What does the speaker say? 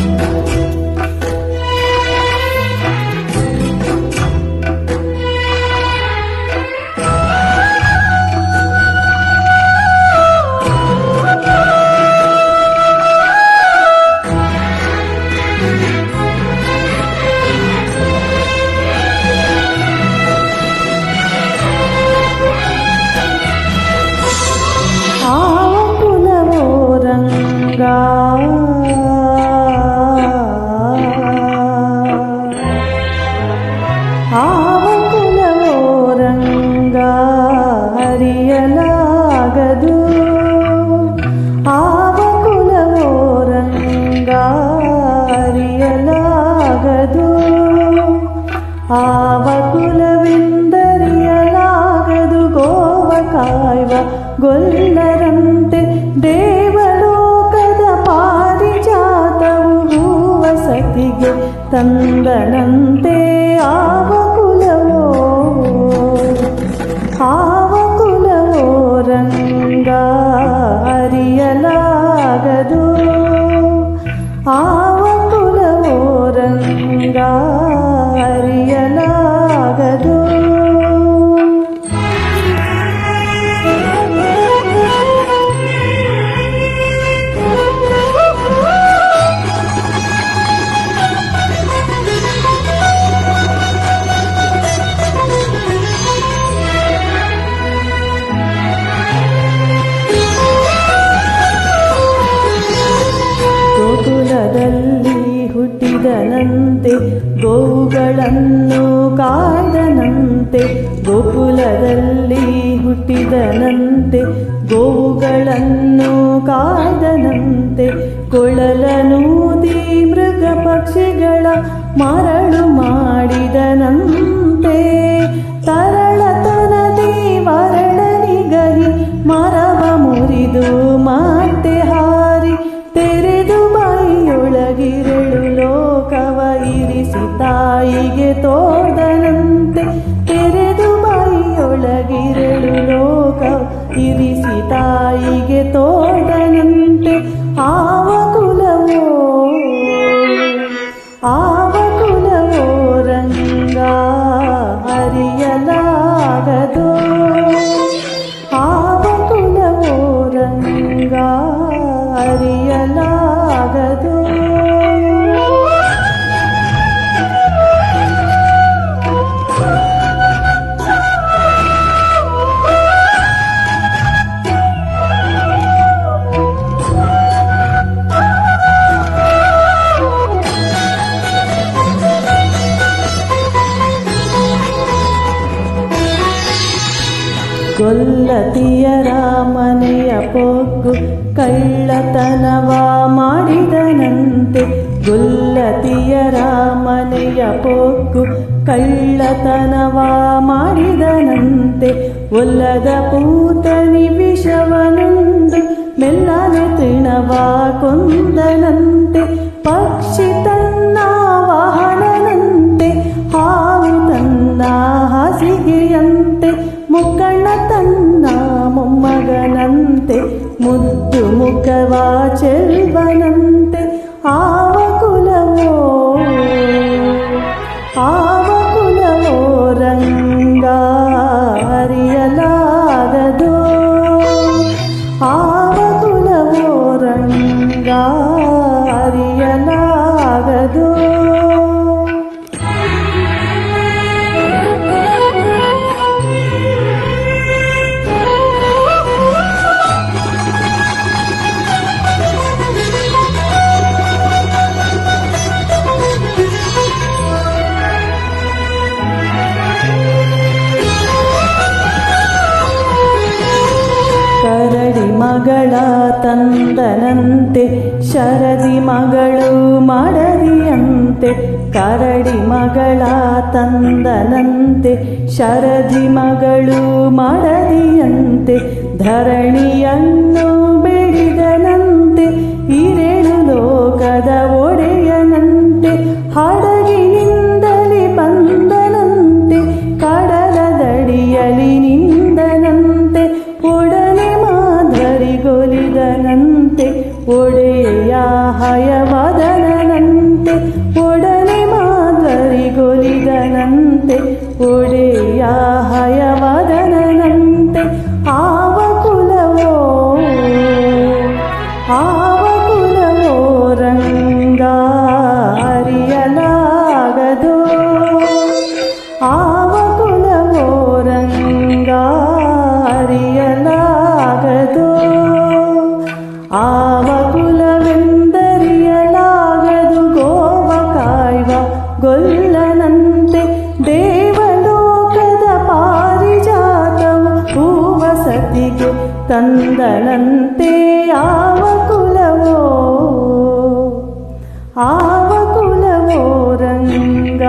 Linda. ಆವಕುಲವಿಂದರಿಯಲಾಗದು Goa ಕಾಯ್ವ ಗೊಲ್ಲರಂತೆ ದೇವಲೋಕದ ಪಾರಿಜಾತವು ಹೂವ ಸತಿಗೆ ತಂದನಂತೆ ಆವಕುಲವೋ ಆವಕುಲವೋ ರಂಗ ಗೋವುಗಳನ್ನು ಕಾದನಂತೆ ಗೋಕುಲದಲ್ಲಿ ಹುಟ್ಟಿದನಂತೆ ಗೋವುಗಳನ್ನು ಕಾದನಂತೆ ಕೊಳಲನೂದಿ ಮೃಗ ಪಕ್ಷಿಗಳ ಮರಳು りしたいげと ಗೊಲ್ಲತಿಯರ ಮನೆಯ ಪೊಗ್ಗು ಕಳ್ಳತನವ ಮಾಡಿದನಂತೆ. ಗೊಲ್ಲತಿಯರ ಮನೆಯ ಪೊಗ್ಗು ಕಳ್ಳತನವ ಮಾಡಿದನಂತೆ. ಒಲ್ಲದ ಪೂತನಿ ವಿಷವನುಂಡು ಮೆಲ್ಲನೆ ತಿಣವ ಕೊಂದನಂತೆ. ಪಕ್ಷಿ ತನ್ನ ವಾಹನನಂತೆ, ಹಾವು ತನ್ನ ಹಾಸಿಗೆಯಂತೆ. ಮುಕ್ಕಣ್ಣ ಮುದ್ದು ಮುಖವ ಚೆಲ್ವನಂತೆ ಆವ ಮಗಳ ತಂದನಂತೆ, ಶರದಿ ಮಗಳು ಮಾಡದಿಯಂತೆ, ಕರಡಿ ಮಗಳ ತಂದನಂತೆ, ಶರದಿ ಮಗಳು ಮಾಡದಿಯಂತೆ, ಧರಣಿಯನ್ನು ಬೆಳೆದನಂತೆ ಇರೆಳು ಲೋಕದ ಆವ ಕುಲವೆಂದರಿಯಲಾಗದು ಗೋವ ಕಾಯ್ವ ಗೊಲ್ಲನಂತೆ ದೇವಲೋಕದ ಪಾರಿಜಾತವು ಹೂವ ಸತಿಗೆ ತಂದನಂತೆ ಯಾವ ಕುಲವೋ ಆವ ಕುಲವೋ ರಂಗ